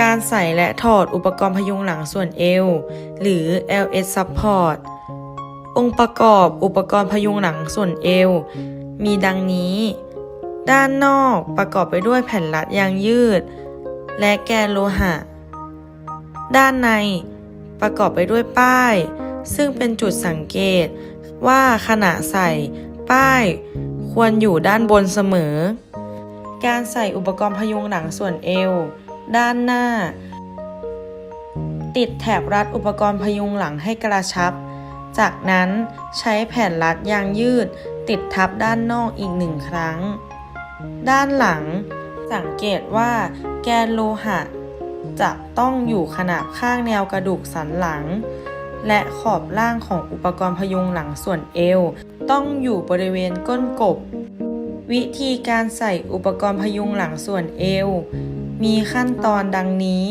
การใส่และถอดอุปกรณ์พยุงหลังส่วนเอว หรือ LS Support องค์ประกอบอุปกรณ์พยุงหลังส่วนเอว มีดังนี้ ด้านนอกประกอบไปด้วยแผ่นรัดยางยืด และแกนโลหะ ด้านในประกอบไปด้วยป้าย ซึ่งเป็นจุดสังเกตว่าขณะใส่ป้ายควรอยู่ด้านบนเสมอ การใส่อุปกรณ์พยุงหลังส่วนเอว ด้านหน้า ติดแถบรัดอุปกรณ์พยุงหลังให้กระชับ จากนั้นใช้แผ่นรัดยางยืด ติดทับด้านนอกอีกหนึ่งครั้ง ด้านหลัง สังเกตว่าแกนโลหะ จะต้องอยู่ขนาบข้างแนวกระดูกสันหลัง และขอบล่างของอุปกรณ์พยุงหลังส่วนเอว ต้องอยู่บริเวณก้นกบวิธีการใส่อุปกรณ์พยุงหลังส่วนเอว มีขั้นตอนดังนี้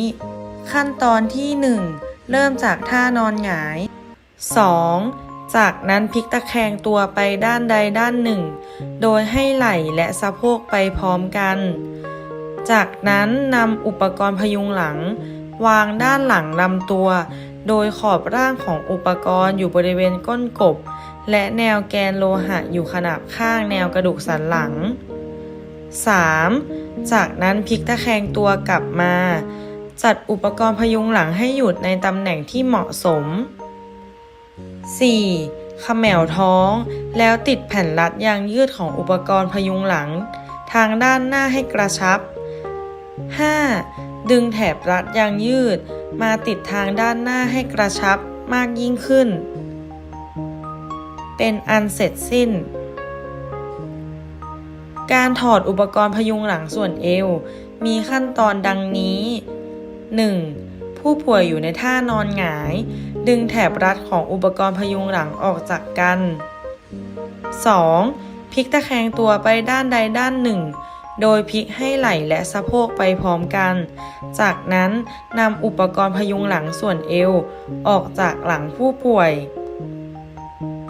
ขั้นตอนที่ 1 เริ่มจากท่านอนหงาย 2. จากนั้นพลิกตะแคงตัวไปด้านใดด้านหนึ่ง โดยให้ไหล่และสะโพกไปพร้อมกัน จากนั้นนำอุปกรณ์พยุงหลัง วางด้านหลังลำตัว โดยขอบร่างของอุปกรณ์อยู่บริเวณก้นกบ และแนวแกนโลหะอยู่ขนาบข้างแนวกระดูกสันหลัง 3. จากนั้นพลิกตะแคงตัวกลับมา จัดอุปกรณ์พยุงหลังให้หยุดในตำแหน่งที่เหมาะสม 4. เขมวท้อง แล้วติดแผ่นรัดยางยืดของอุปกรณ์พยุงหลัง ทางด้านหน้าให้กระชับ 5. ดึงแถบรัดยางยืด มาติดทางด้านหน้าให้กระชับมากยิ่งขึ้น เป็นอันเสร็จสิ้น การถอดอุปกรณ์พยุงหลังส่วนเอว มีขั้นตอนดังนี้ 1. ผู้ป่วยอยู่ในท่านอนหงาย ดึงแถบรัดของอุปกรณ์พยุงหลังออกจากกัน 2. พลิกตะแคงตัวไปด้านใดด้านหนึ่ง โดยพลิกให้ไหล่และสะโพกไปพร้อมกัน จากนั้นนำอุปกรณ์พยุงหลังส่วนเอว ออกจากหลังผู้ป่วย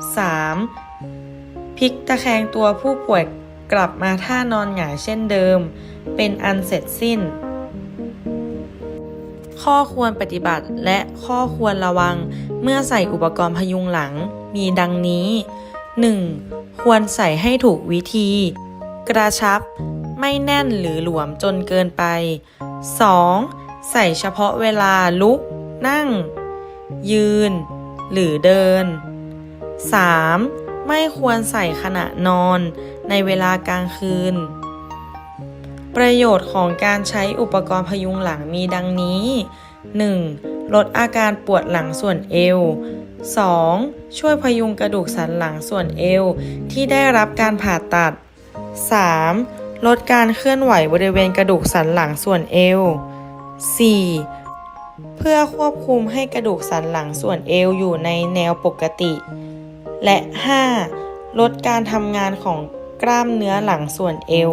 3. พลิกตะแคงตัวผู้ป่วย กลับมาท่านอนหงายเช่นเดิม เป็นอันเสร็จสิ้น ข้อควรปฏิบัติและข้อควรระวังเมื่อใส่อุปกรณ์พยุงหลังมีดังนี้ 1. ควรใส่ให้ถูกวิธี กระชับ ไม่แน่นหรือหลวมจนเกินไป 2. ใส่เฉพาะเวลาลุก นั่ง ยืน หรือเดิน 3. ไม่ควรใส่ขณะนอนในเวลากลางคืน ประโยชน์ของการใช้อุปกรณ์พยุงหลังมีดังนี้ 1. ลดอาการปวดหลังส่วนเอว 2. ช่วยพยุงกระดูกสันหลังส่วนเอวที่ได้รับการผ่าตัด 3. ลดการเคลื่อนไหวบริเวณกระดูกสันหลังส่วนเอว 4. เพื่อควบคุมให้กระดูกสันหลังส่วนเอวอยู่ในแนวปกติ และ 5. ลดการทำงานของกล้ามเนื้อหลังส่วนเอว